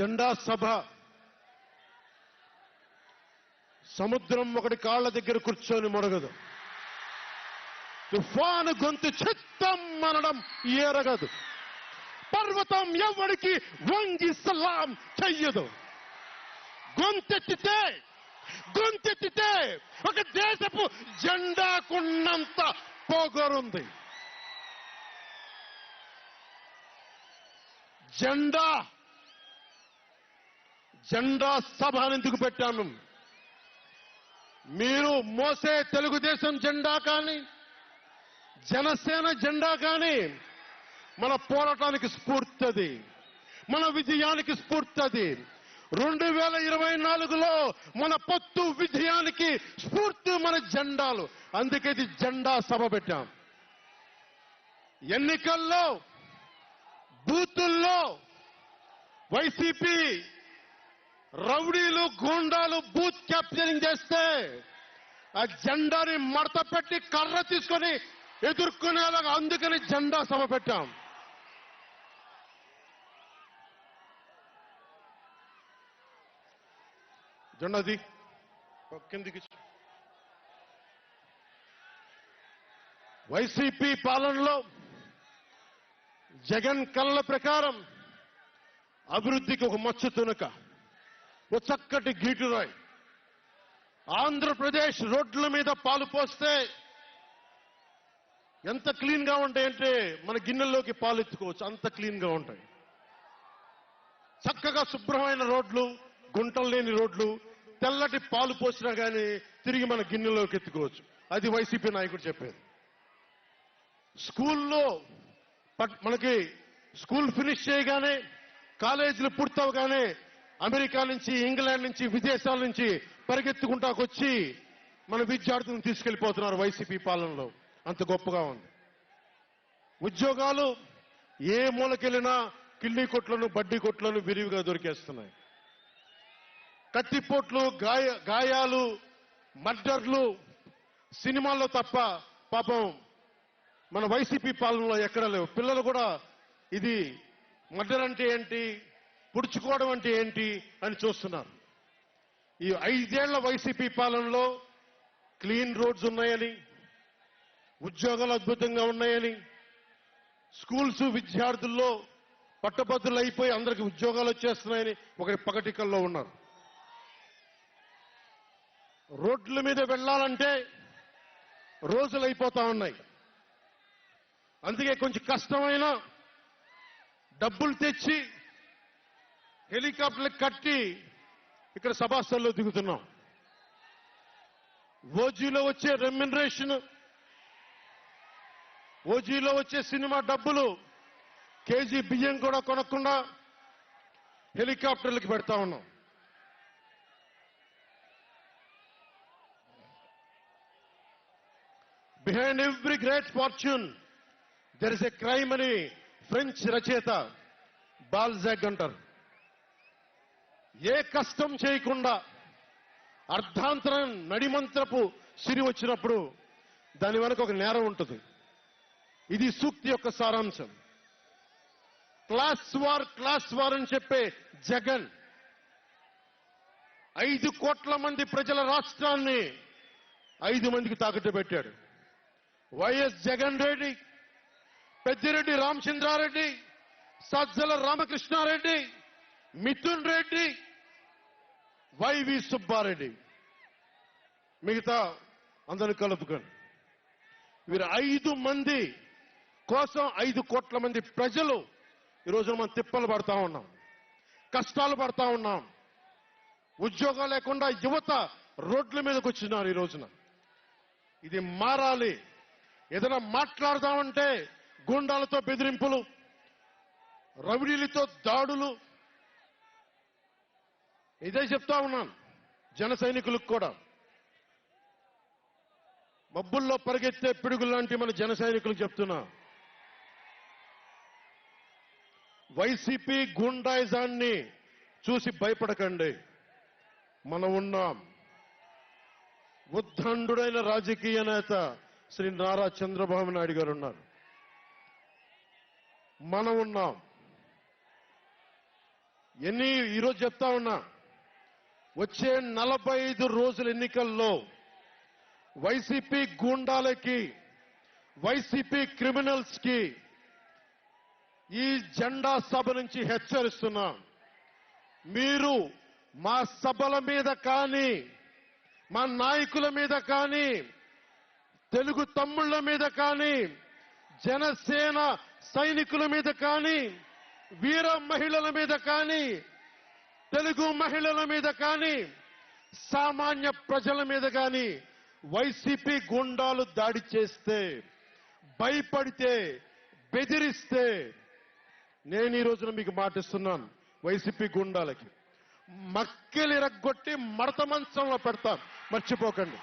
జెండా సభ. సముద్రం ఒకటి కాళ్ళ దగ్గర కూర్చొని మొరగదు. తుఫాను గొంతు చిత్తం అనడం ఏరగదు. పర్వతం ఎవరికి వంగి సలాం చెయ్యదు. గొంతెత్తితే గొంతెత్తితే ఒక దేశపు జెండాకున్నంత పోగొరుంది. జెండా జెండా సభను ఎందుకు పెట్టాను? మీరు మోసే తెలుగుదేశం జెండా కానీ జనసేన జెండా కానీ మన పోరాటానికి స్ఫూర్తి మన విజయానికి స్ఫూర్తి రెండు వేల ఇరవై నాలుగులో మన పొత్తు విజయానికి స్ఫూర్తి మన జెండాలు. అందుకే ఇది జెండా సభ పెట్టాం. ఎన్నికల్లో బూతుల్లో వైసీపీ రౌడీలు గూండాలు బూత్ క్యాప్చరింగ్ చేస్తే ఆ జెండాని మడత పెట్టి కర్ర తీసుకొని ఎదుర్కొనేలాగా అందుకని జెండా సభ పెట్టాం. జెండాది కిందికి వైసీపీ పాలనలో జగన్ కళ్ళ ప్రకారం అభివృద్ధికి ఒక మచ్చు తునక. చక్కటి గీటురాయి ఆంధ్రప్రదేశ్ రోడ్ల మీద పాలు పోస్తే ఎంత క్లీన్గా ఉంటాయంటే మన గిన్నెల్లోకి పాలు ఎత్తుకోవచ్చు. అంత క్లీన్గా ఉంటాయి. చక్కగా శుభ్రమైన రోడ్లు గుంటలు లేని రోడ్లు తెల్లటి పాలు పోసినా కానీ తిరిగి మన గిన్నెలోకి ఎత్తుకోవచ్చు. అది వైసీపీ నాయకుడు చెప్పేది. స్కూల్లో పట్- మనకి స్కూల్ ఫినిష్ చేయగానే కాలేజీలు పూర్తవగానే అమెరికా నుంచి ఇంగ్లాండ్ నుంచి విదేశాల నుంచి పరిగెత్తుకుంటాకొచ్చి మన విద్యార్థులను తీసుకెళ్ళిపోతున్నారు వైసీపీ పాలనలో. అంత గొప్పగా ఉంది. ఉద్యోగాలు ఏ మూలకెళ్ళినా కిళ్ళీ కొట్లను బడ్డీ కొట్లను విరివిగా దొరికేస్తున్నాయి. కత్తిపోట్లు గాయ గాయాలు మర్డర్లు సినిమాల్లో తప్ప పాపం మన వైసీపీ పాలనలో ఎక్కడ లేవు. పిల్లలు కూడా ఇది మర్డర్ అంటే ఏంటి? పుడుచుకోవడం అంటే ఏంటి అని చూస్తున్నారు. ఈ ఐదేళ్ళ వైసీపీ పాలనలో క్లీన్ రోడ్స్ ఉన్నాయని ఉద్యోగాలు అద్భుతంగా ఉన్నాయని స్కూల్స్ విద్యార్థుల్లో పట్టభద్రులు అయిపోయి అందరికి ఉద్యోగాలు వచ్చేస్తున్నాయని ఒకరి పగటికల్లో ఉన్నారు. రోడ్ల మీద వెళ్ళాలంటే రోజులు అయిపోతా ఉన్నాయి. అందుకే కొంచెం కష్టమైన డబ్బులు తెచ్చి హెలికాప్టర్లు కట్టి ఇక్కడ సభాస్థల్లో దిగుతున్నాం. ఓజీలో వచ్చే రెమ్యునరేషన్ ఓజీలో వచ్చే సినిమా డబ్బులు కేజీ బియ్యం కూడా కొనకుండా హెలికాప్టర్లకి పెడతా ఉన్నాం. Behind every great fortune there is a crime అని ఫ్రెంచ్ రచయిత బాల్జాగ్ అంటారు. ఏ కష్టం చేయకుండా అర్ధాంతరం నడిమంత్రపు సిరి వచ్చినప్పుడు దాని వెనక ఒక నేరం ఉంటుంది. ఇది సూక్తి యొక్క సారాంశం. క్లాస్ వార్ క్లాస్ వార్ అని చెప్పే జగన్ ఐదు కోట్ల మంది ప్రజల రాష్ట్రాన్ని ఐదు మందికి తాకట్టు పెట్టాడు. YS Jagan Reddy Peddireddy Ramachandra Reddy Sajjala Ramakrishna Reddy Mithun Reddy YV Subba Reddy. మిగతా అందరిని కలుపుకొని వీరు ఐదు మంది కోసం ఐదు కోట్ల మంది ప్రజలు ఈరోజు మనం తిప్పలు పడతా ఉన్నాం కష్టాలు పడతా ఉన్నాం. ఉద్యోగం లేకుండా యువత రోడ్ల మీదకి వచ్చినారు ఈ రోజున. ఇది మారాలి. ఏదైనా మాట్లాడదామంటే గుండాలతో బెదిరింపులు రవిడీలతో దాడులు ఇదే చెప్తా ఉన్నాను. జన సైనికులకు కూడా. మబ్బుల్లో పరిగెత్తే పిడుగులు లాంటి మన జన సైనికులకు చెప్తున్నా. వైసీపీ గుండాయిజాన్ని చూసి భయపడకండి. మనం ఉన్నాం. ఉద్దండుడైన రాజకీయ నేత శ్రీ నారా చంద్రబాబు నాయుడు గారు ఉన్నారు. మనం ఉన్నాం. ఎన్ని ఈరోజు చెప్తా ఉన్నా. వచ్చే నలభై ఐదు రోజుల ఎన్నికల్లో వైసీపీ గూండాలకి వైసీపీ క్రిమినల్స్కి ఈ జెండా సభ నుంచి హెచ్చరిస్తున్నా. మీరు మా సభల మీద కానీ మా నాయకుల మీద కానీ తెలుగు తమ్ముళ్ళ మీద కానీ జనసేన సైనికుల మీద కానీ వీర మహిళల మీద కానీ తెలుగు మహిళల మీద కానీ సామాన్య ప్రజల మీద కానీ వైసీపీ గుండాలు దాడి చేస్తే భయపడితే బెదిరిస్తే నేను ఈ రోజున మీకు మాటిస్తున్నాను వైసీపీ గుండాలకి. మక్కిలిరగ్గొట్టి మడత మంచంలో పెడతాను. మర్చిపోకండి.